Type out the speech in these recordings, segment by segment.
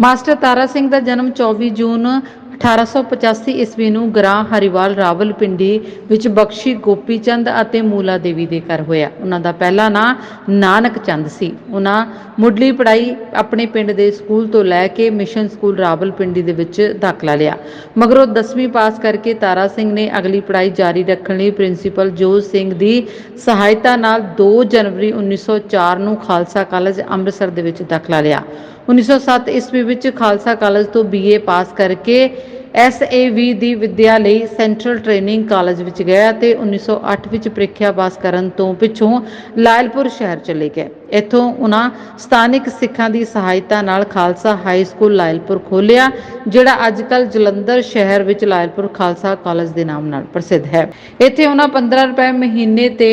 Master Tara Singh ਦਾ ਜਨਮ 24 ਜੂਨ 1885 ਈਸਵੀ ਨੂੰ ਗ੍ਰਾਂ ਹਰੀਵਾਲ ਰਾਵਲਪਿੰਡੀ ਵਿੱਚ ਬਖਸ਼ੀ ਗੋਪੀ ਚੰਦ ਅਤੇ ਮੂਲਾ ਦੇਵੀ ਦੇ ਘਰ ਹੋਇਆ। ਉਹਨਾਂ ਦਾ ਪਹਿਲਾ ਨਾਂ ਨਾਨਕ ਚੰਦ ਸੀ। ਉਹਨਾਂ ਮੁੱਢਲੀ ਪੜ੍ਹਾਈ ਆਪਣੇ ਪਿੰਡ ਦੇ ਸਕੂਲ ਤੋਂ ਲੈ ਕੇ ਮਿਸ਼ਨ ਸਕੂਲ ਰਾਵਲਪਿੰਡੀ ਦੇ ਵਿੱਚ ਦਾਖਲਾ ਲਿਆ। ਮਗਰੋਂ 10ਵੀਂ ਪਾਸ ਕਰਕੇ ਤਾਰਾ ਸਿੰਘ ਨੇ ਅਗਲੀ ਪੜ੍ਹਾਈ ਜਾਰੀ ਰੱਖਣ ਲਈ ਪ੍ਰਿੰਸੀਪਲ ਜੋਤ ਸਿੰਘ ਦੀ ਸਹਾਇਤਾ ਨਾਲ 2 ਜਨਵਰੀ 1904 ਨੂੰ ਖਾਲਸਾ ਕਾਲਜ ਅੰਮ੍ਰਿਤਸਰ ਦੇ ਵਿੱਚ ਦਾਖਲਾ ਲਿਆ। 1907 ਈਸਵੀ ਵਿੱਚ ਖਾਲਸਾ ਕਾਲਜ ਤੋਂ ਬੀਏ ਪਾਸ ਕਰਕੇ ਐਸਏਵੀ ਦੀ ਵਿੱਦਿਆ ਲਈ ਸੈਂਟਰਲ ਟ੍ਰੇਨਿੰਗ ਕਾਲਜ ਵਿੱਚ ਗਿਆ ਤੇ 1908 ਵਿੱਚ ਪ੍ਰੀਖਿਆ ਪਾਸ ਕਰਨ ਤੋਂ ਪਿੱਛੋਂ ਲਾਇਲਪੁਰ ਸ਼ਹਿਰ ਚਲੇ ਗਏ। ਇੱਥੋਂ ਉਹਨਾਂ ਸਥਾਨਿਕ ਸਿੱਖਾਂ ਦੀ ਸਹਾਇਤਾ ਨਾਲ ਖਾਲਸਾ ਹਾਈ ਸਕੂਲ ਲਾਇਲਪੁਰ ਖੋਲਿਆ ਜਿਹੜਾ ਅੱਜਕੱਲ ਜਲੰਧਰ ਸ਼ਹਿਰ ਵਿੱਚ ਲਾਇਲਪੁਰ ਖਾਲਸਾ ਕਾਲਜ ਦੇ ਨਾਮ ਨਾਲ ਪ੍ਰਸਿੱਧ ਹੈ। ਇੱਥੇ ਉਹਨਾਂ 15 ਰੁਪਏ ਮਹੀਨੇ ਤੇ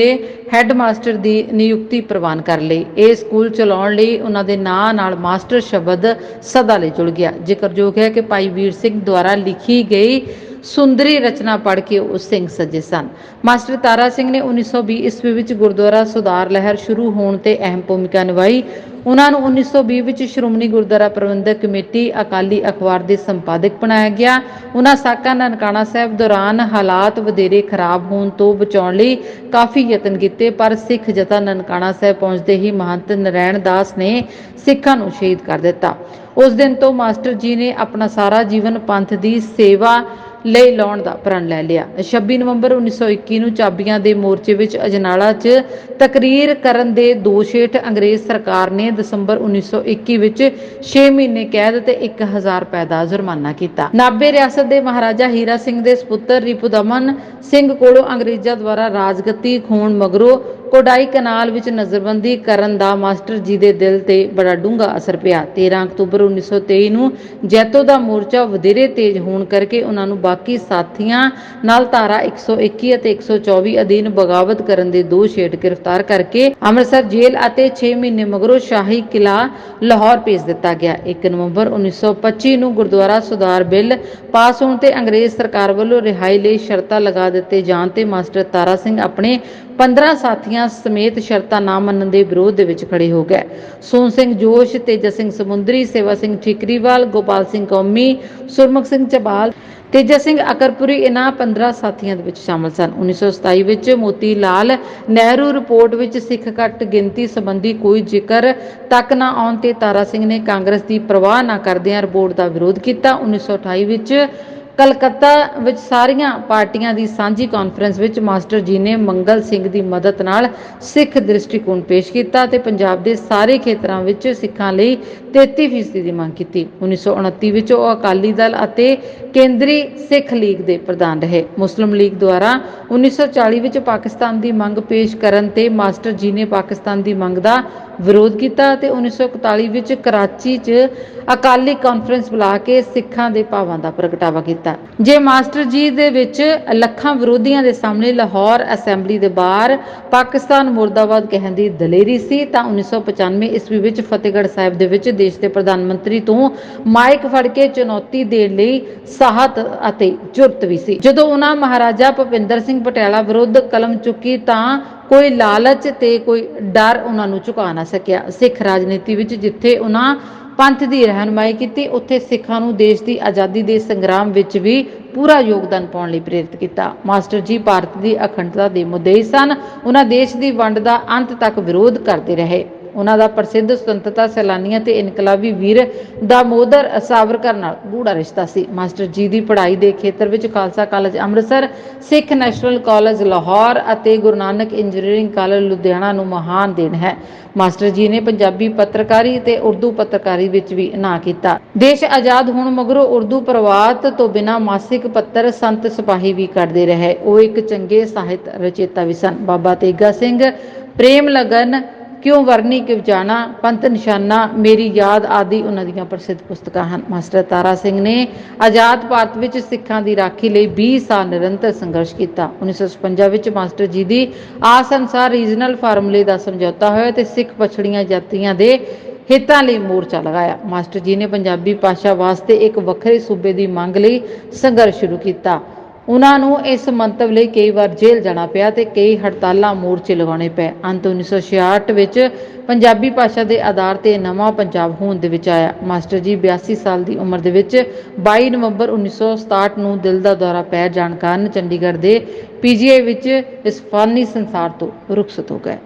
ਹੈੱਡ ਮਾਸਟਰ ਦੀ ਨਿਯੁਕਤੀ ਪ੍ਰਵਾਨ ਕਰ ਲਈ। ਇਹ ਸਕੂਲ ਚਲਾਉਣ ਲਈ ਉਹਨਾਂ ਦੇ ਨਾਂ ਨਾਲ ਮਾਸਟਰ ਸ਼ਬਦ ਸਦਾ ਲਈ ਜੁੜ ਗਿਆ। ਜ਼ਿਕਰਯੋਗ ਹੈ ਕਿ ਭਾਈ ਵੀਰ ਸਿੰਘ ਦੁਆਰਾ ਲਿਖੀ ਗਈ ਸੁੰਦਰੀ ਰਚਨਾ ਪੜ੍ਹ ਕੇ ਉਹ ਸਿੰਘ ਸੱਜੇ ਸਨ। ਮਾਸਟਰ ਤਾਰਾ ਸਿੰਘ ਨੇ 1920 ਈਸਵੀ ਵਿੱਚ ਗੁਰਦੁਆਰਾ ਸੁਧਾਰ ਲਹਿਰ ਸ਼ੁਰੂ ਹੋਣ ਤੇ ਅਹਿਮ ਭੂਮਿਕਾ ਨਿਭਾਈ। ਉਹਨਾਂ ਨੂੰ 1920 ਵਿੱਚ ਸ਼੍ਰੋਮਣੀ ਗੁਰਦੁਆਰਾ ਪ੍ਰਬੰਧਕ ਕਮੇਟੀ ਅਕਾਲੀ ਅਖਬਾਰ ਦੇ ਸੰਪਾਦਕ ਬਣਾਇਆ ਗਿਆ। ਉਹਨਾਂ ਸਾਕਾ ਨਨਕਾਣਾ ਸਾਹਿਬ ਦੌਰਾਨ ਹਾਲਾਤ ਵਧੇਰੇ ਖਰਾਬ ਹੋਣ ਤੋਂ ਬਚਾਉਣ ਲਈ ਕਾਫੀ ਯਤਨ ਕੀਤੇ, ਪਰ ਸਿੱਖ ਜਥਾ ਨਨਕਾਣਾ ਸਾਹਿਬ ਪਹੁੰਚਦੇ ਹੀ ਮਹੰਤ ਨਰੈਣ ਦਾਸ ਨੇ ਸਿੱਖਾਂ ਨੂੰ ਸ਼ਹੀਦ ਕਰ ਦਿੱਤਾ। ਉਸ ਦਿਨ ਤੋਂ ਮਾਸਟਰ ਜੀ ਨੇ ਆਪਣਾ ਸਾਰਾ ਜੀਵਨ ਪੰਥ ਦੀ ਸੇਵਾ ਲਈ ਲਾਉਣ ਦਾ ਪ੍ਰਣ ਲੈ ਲਿਆ। 26 ਨਵੰਬਰ 1921 ਨੂੰ ਚਾਬੀਆਂ ਦੇ ਮੋਰਚੇ ਵਿੱਚ ਅਜਨਾਲਾ 'ਚ ਤਕਰੀਰ ਕਰਨ ਦੇ ਦੋਸ਼ ਹੇਠ ਅੰਗਰੇਜ਼ ਸਰਕਾਰ ਨੇ ਦਸੰਬਰ 1921 ਵਿੱਚ 6 ਮਹੀਨੇ ਕੈਦ ਤੇ 1000 ਰੁਪਏ ਦਾ ਜੁਰਮਾਨਾ ਕੀਤਾ। ਨਾਭੇ ਰਿਆਸਤ ਦੇ ਮਹਾਰਾਜਾ ਹੀਰਾ ਸਿੰਘ ਦੇ ਸੁਪੁੱਤਰ ਰਿਪੁਦਮਨ ਸਿੰਘ ਕੋਲੋਂ ਅੰਗਰੇਜ਼ਾਂ ਦੁਆਰਾ ਰਾਜਗਤੀ ਖੋਣ ਮਗਰੋਂ ਕੋਡਾਈ ਕਨਾਲ ਵਿੱਚ ਨਜ਼ਰਬੰਦੀ ਕਰਨ ਦਾ ਮਾਸਟਰ ਜੀ ਦੇ ਦਿਲ ਤੇ ਬੜਾ ਡੂੰਘਾ ਅਸਰ ਪਿਆ। 13 ਅਕਤੂਬਰ 1923 ਨੂੰ ਜੈਤੋ ਦਾ ਮੋਰਚਾ ਵਧੇਰੇ ਤੇਜ਼ ਹੋਣ ਕਰਕੇ ਉਹਨਾਂ ਨੂੰ ਬਾਕੀ ਸਾਥੀਆਂ ਨਾਲ ਧਾਰਾ 121 ਅਤੇ 124 ਅਧੀਨ ਬਗਾਵਤ ਕਰਨ ਦੇ ਦੋਸ਼ ਹੇਠ ਗ੍ਰਿਫਤਾਰ ਕਰਕੇ ਅੰਮ੍ਰਿਤਸਰ ਜੇਲ੍ਹ ਅਤੇ 6 ਮਹੀਨੇ ਮਗਰੋਂ ਸ਼ਾਹੀ ਕਿਲਾ ਲਾਹੌਰ ਭੇਜ ਦਿੱਤਾ ਗਿਆ। 1 ਨਵੰਬਰ 1925 ਨੂੰ ਗੁਰਦੁਆਰਾ ਸੁਧਾਰ ਬਿੱਲ ਪਾਸ ਹੋਣ ਤੇ ਅੰਗਰੇਜ਼ ਸਰਕਾਰ ਵੱਲੋਂ ਰਿਹਾਈ ਲਈ ਸ਼ਰਤਾਂ ਲਗਾ ਦਿੱਤੇ ਜਾਣ ਤੇ ਮਾਸਟਰ ਤਾਰਾ ਸਿੰਘ ਆਪਣੇ 15 ਸਾਥੀਆਂ ਸਮੇਤ ਸ਼ਰਤਾਂ ਨਾ ਮੰਨਣ ਦੇ ਵਿਰੋਧ ਦੇ ਵਿੱਚ ਖੜੇ ਹੋ ਗਏ। ਸੋਨ ਸਿੰਘ ਜੋਸ਼ ਤੇਜਾ ਸਿੰਘ ਸਮੁੰਦਰੀ, ਸੇਵਾ ਸਿੰਘ ਠੀਕਰੀਵਾਲ, ਗੋਪਾਲ ਸਿੰਘ ਕੌਮੀ, ਸੁਰਮੁਖ ਸਿੰਘ ਚਬਾਲ ਤੇਜਾ ਸਿੰਘ ਅਕਰਪੁਰੀ ਇਹਨਾਂ 15 ਸਾਥੀਆਂ ਦੇ ਵਿੱਚ ਸ਼ਾਮਲ ਸਨ। 1927 ਵਿੱਚ ਮੋਤੀ ਲਾਲ ਨਹਿਰੂ ਰਿਪੋਰਟ ਵਿੱਚ ਸਿੱਖ ਘੱਟ ਗਿਣਤੀ ਸੰਬੰਧੀ ਕੋਈ ਜ਼ਿਕਰ ਤੱਕ ਨਾ ਆਉਣ ਤੇ ਤਾਰਾ ਸਿੰਘ ਨੇ ਕਾਂਗਰਸ ਦੀ ਪ੍ਰਵਾਹ ਨਾ ਕਰਦਿਆਂ ਰਿਪੋਰਟ ਦਾ ਵਿਰੋਧ ਕੀਤਾ। 1928 ਵਿੱਚ ਕਲਕੱਤਾ ਵਿੱਚ ਸਾਰੀਆਂ ਪਾਰਟੀਆਂ ਦੀ ਸਾਂਝੀ ਕਾਨਫਰੰਸ ਵਿੱਚ ਮਾਸਟਰ ਜੀ ਨੇ ਮੰਗਲ ਸਿੰਘ ਦੀ ਮਦਦ ਨਾਲ ਸਿੱਖ ਦ੍ਰਿਸ਼ਟੀਕੋਣ ਪੇਸ਼ ਕੀਤਾ ਤੇ ਪੰਜਾਬ ਦੇ ਸਾਰੇ ਖੇਤਰਾਂ ਵਿੱਚ ਸਿੱਖਾਂ ਲਈ 33% ਦੀ ਮੰਗ ਕੀਤੀ। 1929 ਵਿੱਚ ਉਹ ਅਕਾਲੀ ਦਲ ਅਤੇ ਕੇਂਦਰੀ ਸਿੱਖ ਲੀਗ ਦੇ ਪ੍ਰਧਾਨ ਰਹੇ। ਮੁਸਲਿਮ ਲੀਗ ਦੁਆਰਾ 1940 ਵਿੱਚ ਪਾਕਿਸਤਾਨ ਦੀ ਮੰਗ ਪੇਸ਼ ਕਰਨ ਤੇ ਮਾਸਟਰ ਜੀ ਨੇ ਪਾਕਿਸਤਾਨ ਦੀ ਮੰਗ ਦਾ ਵਿਰੋਧ ਕੀਤਾ ਅਤੇ 1941 ਵਿੱਚ ਕਰਾਚੀ 'ਚ ਅਕਾਲੀ ਕਾਨਫਰੰਸ ਬੁਲਾ ਕੇ ਸਿੱਖਾਂ ਦੇ ਭਾਵਾਂ ਦਾ ਪ੍ਰਗਟਾਵਾ ਕੀਤਾ। ਜੇ ਮਾਸਟਰ ਜੀ ਦੇ ਵਿੱਚ ਲੱਖਾਂ ਵਿਰੋਧੀਆਂ ਦੇ ਸਾਹਮਣੇ ਲਾਹੌਰ ਅਸੈਂਬਲੀ ਦੇ ਬਾਹਰ ਪਾਕਿਸਤਾਨ ਮੁਰਦਾਬਾਦ ਕਹਿਣ ਦੀ ਦਲੇਰੀ ਸੀ, ਤਾਂ 1995 ਈਸਵੀ ਵਿੱਚ ਫਤਿਹਗੜ੍ਹ ਸਾਹਿਬ ਦੇ ਵਿੱਚ ਦੇਸ਼ ਦੇ ਪ੍ਰਧਾਨ ਮੰਤਰੀ ਤੋਂ ਮਾਈਕ ਫੜ ਕੇ ਚੁਣੌਤੀ ਦੇਣ ਲਈ ਸਾਹਤ ਅਤੇ ਜੁਰਤ ਵੀ ਸੀ। ਜਦੋਂ ਉਹਨਾਂ ਮਹਾਰਾਜਾ ਭੁਪਿੰਦਰ ਸਿੰਘ ਪਟਿਆਲਾ ਵਿਰੁੱਧ ਕਲਮ ਚੁੱਕੀ, ਤਾਂ ਕੋਈ ਲਾਲਚ ਤੇ ਕੋਈ ਡਰ ਉਹਨਾਂ ਨੂੰ ਝੁਕਾ ਨਾ ਸਕਿਆ। ਸਿੱਖ ਰਾਜਨੀਤੀ ਵਿੱਚ ਜਿੱਥੇ ਉਹਨਾਂ ਪੰਥ ਦੀ ਰਹਿਨਮਾਈ ਕੀਤੀ, ਉੱਥੇ ਸਿੱਖਾਂ ਨੂੰ ਦੇਸ਼ ਦੀ ਆਜ਼ਾਦੀ ਦੇ ਸੰਗਰਾਮ ਵਿੱਚ ਵੀ ਪੂਰਾ ਯੋਗਦਾਨ ਪਾਉਣ ਲਈ ਪ੍ਰੇਰਿਤ ਕੀਤਾ। ਮਾਸਟਰ ਜੀ ਭਾਰਤ ਦੀ ਅਖੰਡਤਾ ਦੇ ਮੁੱਦੇ ਸਨ। ਉਹਨਾਂ ਦੇਸ਼ ਦੀ ਵੰਡ ਦਾ ਅੰਤ ਤੱਕ ਵਿਰੋਧ ਕਰਦੇ ਰਹੇ। ਉਹਨਾਂ ਦਾ ਪ੍ਰਸਿੱਧ ਸੁਤੰਤਰਤਾ ਸੈਲਾਨੀਆਂ ਤੇ ਇਨਕਲਾਬੀ ਵੀਰ ਦਾਮੋਦਰ ਸਾਵਰਕਰ ਨਾਲ ਗੂੜਾ ਰਿਸ਼ਤਾ ਸੀ। ਮਾਸਟਰ ਜੀ ਦੀ ਪੜ੍ਹਾਈ ਦੇ ਖੇਤਰ ਵਿੱਚ Khalsa college Amritsar, Sikh national college Lahore ਅਤੇ ਗੁਰੂ ਨਾਨਕ ਇੰਜੀਨੀਅਰਿੰਗ ਕਾਲਜ ਲੁਧਿਆਣਾ ਨੂੰ ਮਹਾਨ ਦੇਣ ਹੈ। ਮਾਸਟਰ ਜੀ ਨੇ ਪੰਜਾਬੀ ਪੱਤਰਕਾਰੀ ਤੇ ਉਰਦੂ ਪੱਤਰਕਾਰੀ ਵਿੱਚ ਵੀ ਨਾਂ ਕੀਤਾ। ਦੇਸ਼ ਆਜ਼ਾਦ ਹੋਣ ਮਗਰੋਂ ਉਰਦੂ ਪ੍ਰਵਾਤ ਤੋਂ ਬਿਨਾਂ ਮਾਸਿਕ ਪੱਤਰ ਸੰਤ ਸਿਪਾਹੀ ਵੀ ਕਰਦੇ ਰਹੇ। ਉਹ ਇੱਕ ਚੰਗੇ ਸਾਹਿਤ ਰਚੇਤਾ ਵੀ ਸਨ। ਬਾਬਾ ਤੇਗਾ ਸਿੰਘ, ਪ੍ਰੇਮ ਲਗਨ ਕਿਉਂ ਵਰਨੀ ਕਿਵ ਜਾਣਾ? ਪੰਥ ਨਿਸ਼ਾਨਾ, ਮੇਰੀ ਯਾਦ ਆਦਿ ਉਹਨਾਂ ਦੀਆਂ ਪ੍ਰਸਿੱਧ ਪੁਸਤਕਾਂ ਹਨ। ਮਾਸਟਰ ਤਾਰਾ ਸਿੰਘ ਨੇ ਆਜ਼ਾਦ ਭਾਰਤ ਵਿੱਚ ਸਿੱਖਾਂ ਦੀ ਰਾਖੀ ਲਈ 20 ਸਾਲ ਨਿਰੰਤਰ ਸੰਘਰਸ਼ ਕੀਤਾ। 1956 ਵਿੱਚ ਮਾਸਟਰ ਜੀ ਦੀ ਆਸ ਅਨੁਸਾਰ ਰੀਜਨਲ ਫਾਰਮੂਲੇ ਦਾ ਸਮਝੌਤਾ ਹੋਇਆ ਤੇ ਸਿੱਖ ਪਛੜੀਆਂ ਜਾਤੀਆਂ ਦੇ ਹਿੱਤਾਂ ਲਈ ਮੋਰਚਾ ਲਗਾਇਆ। ਮਾਸਟਰ ਜੀ ਨੇ ਪੰਜਾਬੀ ਭਾਸ਼ਾ ਵਾਸਤੇ ਇੱਕ ਵੱਖਰੇ ਸੂਬੇ ਦੀ ਮੰਗ ਲਈ ਸੰਘਰਸ਼ ਸ਼ੁਰੂ ਕੀਤਾ। ਉਹਨਾਂ ਨੂੰ ਇਸ ਮੰਤਵ ਲਈ ਕਈ ਵਾਰ ਜੇਲ੍ਹ ਜਾਣਾ ਪਿਆ ਤੇ ਕਈ ਹੜਤਾਲਾਂ ਮੋਰਚੇ ਲਗਾਉਣੇ ਪਏ। ਅੰਤ 1966 ਵਿੱਚ ਪੰਜਾਬੀ ਭਾਸ਼ਾ ਦੇ ਆਧਾਰ ਤੇ ਨਵਾਂ ਪੰਜਾਬ ਹੋਂਦ ਦੇ ਵਿੱਚ ਆਇਆ। ਮਾਸਟਰ ਜੀ 82 ਸਾਲ ਦੀ ਉਮਰ ਦੇ ਵਿੱਚ 22 ਨਵੰਬਰ 1967 ਨੂੰ ਦਿਲ ਦਾ ਦੌਰਾ ਪੈ ਜਾਣ ਕਾਰਨ ਚੰਡੀਗੜ੍ਹ ਦੇ ਪੀਜੀਆਈ ਵਿੱਚ ਇਸ ਫਾਨੀ ਸੰਸਾਰ ਤੋਂ ਰੁਖਸਤ ਹੋ ਗਏ।